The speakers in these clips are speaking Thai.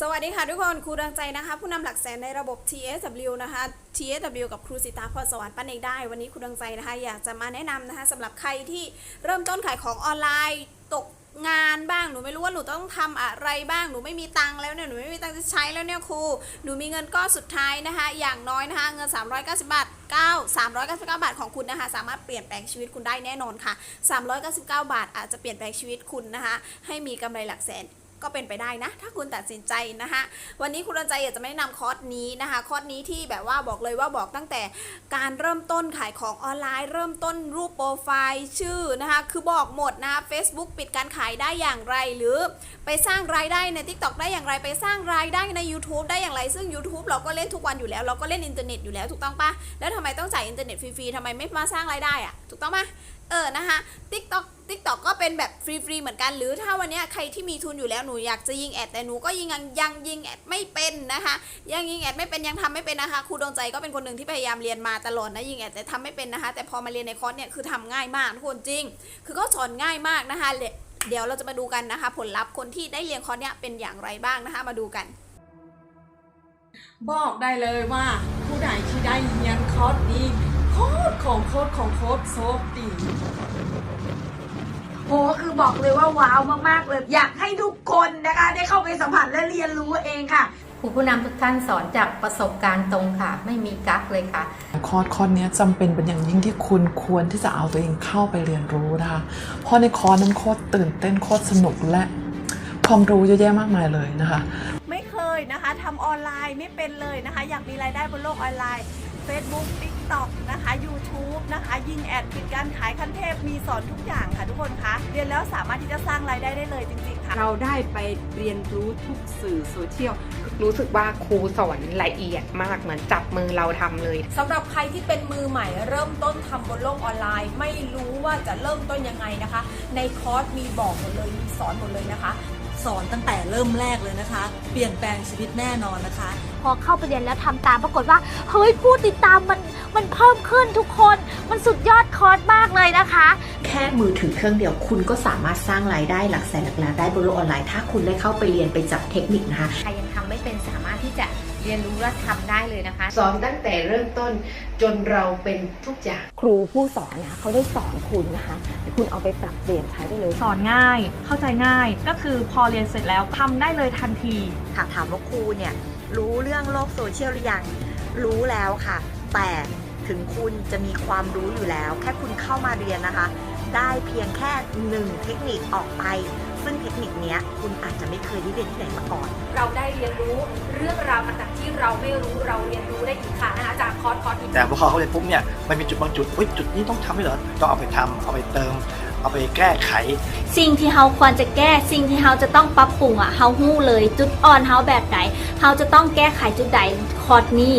สวัสดีค่ะทุกคนครูดังใจนะคะ ผู้นำหลักแสนในระบบ TSW นะคะ TSW กับครูสิตาพรสวรรค์ปั้นเองได้ วันนี้ครูดังใจนะคะ อยากจะมาแนะนำนะคะสำหรับใครที่เริ่มต้นขายของออนไลน์ตกงานบ้างหนูไม่รู้ว่าหนูต้องทำอะไรบ้างหนูไม่มีตังค์แล้วเนี่ยหนูไม่มีตังค์จะใช้แล้วเนี่ยครูหนูมีเงินก้อนสุดท้ายนะคะ อย่างน้อยนะคะเงิน 390 บาท 9 399 บาทของคุณนะคะ สามารถเปลี่ยนแปลงชีวิตคุณได้แน่นอนค่ะ 399 บาทอาจจะเปลี่ยนแปลงชีวิตคุณนะคะ ให้มีกำไรหลักแสน ก็เป็นไปได้นะ ถ้าคุณตัดสินใจนะคะวันนี้คุณรันใจอยากจะไม่แนะนำคอร์สนี้นะคะคอร์สนี้ที่แบบว่าบอกเลยว่าบอกตั้งแต่การเริ่มต้นขายของออนไลน์ เริ่มต้นรูปโปรไฟล์ชื่อนะคะคือบอกหมดนะคะ Facebook ปิดการขายได้อย่างไรหรือ ไปสร้างรายได้ใน TikTok ได้อย่างไรไปสร้างรายได้ใน YouTube ได้อย่างไรซึ่ง YouTube เราก็เล่นทุกวันอยู่แล้ว เราก็เล่นอินเทอร์เน็ตอยู่แล้วถูกต้องปะแล้วทำไมต้องจ่ายอินเทอร์เน็ตฟรีๆทำไมไม่มาสร้างรายได้อะถูกต้องปะเออนะคะ TikTok TikTok ก็เป็นแบบฟรีๆเหมือนกัน หรือถ้าวันนี้ใครที่มีทุนอยู่แล้วหนูอยากจะยิงแอดแต่หนูก็ยิงยังยังยิงแอดไม่เป็นนะคะ ยังยิงแอดไม่เป็นยังทำไม่เป็นนะคะครูดวงใจก็เป็นคนหนึ่งที่พยายามเรียนมาตลอดนะยิงแอดแต่ทำไม่เป็นนะคะ แต่พอมาเรียนในคอร์สเนี่ยคือทำง่ายมากทุกคนจริง คือก็สอนง่ายมากนะคะเดี๋ยวเราจะมาดูกันนะคะ ผลลัพธ์คนที่ได้เรียนคอร์สเนี่ยเป็นอย่างไรบ้างนะคะ มาดูกัน บอกได้เลยว่า ผู้ใดที่ได้เรียนคอร์สนี้โคตรของโคตรของโคตรโซฟดี โหคือบอกเลยว่าว้าวมากๆเลย อยากให้ทุกคนนะคะ ได้เข้าไปสัมผัสและเรียนรู้เองค่ะครูผู้นำทุกท่านสอนจากประสบการณ์ตรงค่ะ ไม่มีกั๊กเลยค่ะ คอร์สคอร์สเนี้ยจำเป็นเป็นอย่างยิ่งที่คุณควรที่จะเอาตัวเองเข้าไปเรียนรู้นะคะ เพราะในคอร์สนั้นโคตรตื่นเต้นโคตรสนุกและความรู้เยอะแยะมากมายเลยนะคะ ไม่เคยนะคะทำออนไลน์ไม่เป็นเลยนะคะ อยากมีรายได้บนโลกออนไลน์ Facebook TikTok นะคะ YouTube นะคะ ยิงแอดปิดการขายขั้นเทพมีสอนทุกอย่างค่ะทุกคนคะเรียนแล้วสามารถที่จะสร้างรายได้ได้เลยจริงๆค่ะ เราได้ไปเรียนรู้ทุกสื่อโซเชียล รู้สึกว่าครูสอนละเอียดมากเหมือนจับมือเราทำเลย สำหรับใครที่เป็นมือใหม่เริ่มต้นทำบนโลกออนไลน์ ไม่รู้ว่าจะเริ่มต้นยังไงนะคะ ในคอร์สมีบอกหมดเลยมีสอนหมดเลยนะคะ สอนตั้งแต่เริ่มแรกเลยนะคะ เปลี่ยนแปลงชีวิตแน่นอนนะคะ พอเข้าไปเรียนแล้วทำตามปรากฏว่าเฮ้ยผู้ติดตามมันมันเพิ่มขึ้นทุกคน มันสุดยอดคอร์สมากเลยนะคะ แค่มือถือเครื่องเดียวคุณก็สามารถสร้างรายได้หลักแสนหลักล้านได้บนโลกออนไลน์ถ้าคุณได้เข้าไปเรียนไปจับเทคนิคนะคะใครยังทำไม่เป็นสามารถที่จะ เรียนรู้และทำได้เลยนะคะ สอนตั้งแต่เริ่มต้นจนเราเป็นทุกอย่าง ครูผู้สอนนะเขาได้สอนคุณนะคะ คุณเอาไปปรับเปลี่ยนใช้ได้เลย สอนง่าย เข้าใจง่าย ก็คือพอเรียนเสร็จแล้วทำได้เลยทันที ค่ะถามว่าครูเนี่ยรู้เรื่องโลกโซเชียลหรือยัง รู้แล้วค่ะ แต่ถึงคุณจะมีความรู้อยู่แล้ว แค่คุณเข้ามาเรียนนะคะ ได้เพียงแค่หนึ่งเทคนิคออกไป ซึ่งเทคนิคเนี้ยคุณอาจจะไม่เคยได้เรียนที่ไหนมาก่อน เราได้เรียนรู้เรื่องราวต่างๆที่เราไม่รู้เราเรียนรู้ได้อีกค่ะนะคะจากคอร์สคอร์สนี้แต่พอเขาเรียนปุ๊บเนี่ยมันมีจุดบางจุดเฮ้ยจุดนี้ต้องทำให้เหรอต้องเอาไปทำเอาไปเติม เอาไปแก้ไข สิ่งที่เราควรจะแก้ สิ่งที่เราจะต้องปรับปรุงอะเราหู้เลย จุดอ่อนเราแบบไหนเราจะต้องแก้ไขจุดใดคอร์สนี้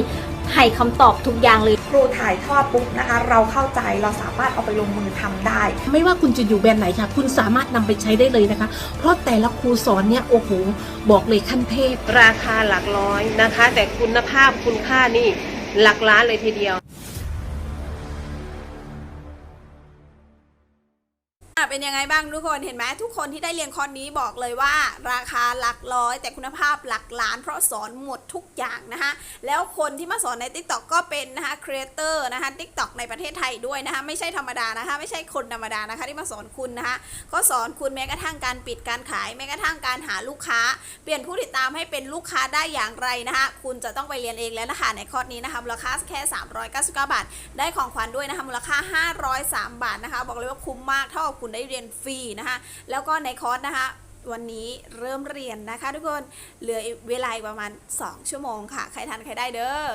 ให้คำตอบทุกอย่างเลย ครูถ่ายทอดปุ๊บนะคะ เราเข้าใจเราสามารถเอาไปลงมือทำได้ ไม่ว่าคุณจะอยู่แบรนด์ไหนค่ะ คุณสามารถนำไปใช้ได้เลยนะคะ เพราะแต่ละครูสอนเนี่ยโอ้โหบอกเลยขั้นเทพ ราคาหลักร้อยนะคะ แต่คุณภาพคุณค่านี่หลักล้านเลยทีเดียว เป็นยังไงบ้างทุกคนเห็นไหมทุกคนที่ได้เรียนคอร์สนี้บอกเลยว่า ราคาหลักร้อย แต่คุณภาพหลักล้าน เพราะสอนหมดทุกอย่างนะคะแล้วคนที่มาสอนใน t ิ k t o k ก็เป็นนะคะครีเอเตอร์นะคะ t ิ k t o k ในประเทศไทยด้วยนะคะไม่ใช่ธรรมดานะคะไม่ใช่คนธรรมดานะคะที่มาสอนคุณนะคะก็สอนคุณแม้กระทั่งการปิดการขายแม้กระทั่งการหาลูกค้า เปลี่ยนผู้ติดตามให้เป็นลูกค้าได้อย่างไรนะคะคุณจะต้องไปเรียนเองแล้วนะคะในคอร์สนี้นะคะมูลค่าแค่ 399 บาท ได้ของขวัญด้วยนะคะมูลค่า 503 บาทนะคะบอกเลยว่าคุ้มมากเท่ากับคุณได้เรียนฟรีนะคะแล้วก็ในคอร์สนะคะวันนี้เริ่มเรียนนะคะ ทุกคนเหลือเวลาประมาณ 2 ชั่วโมงค่ะ ใครทันใครได้เด้อ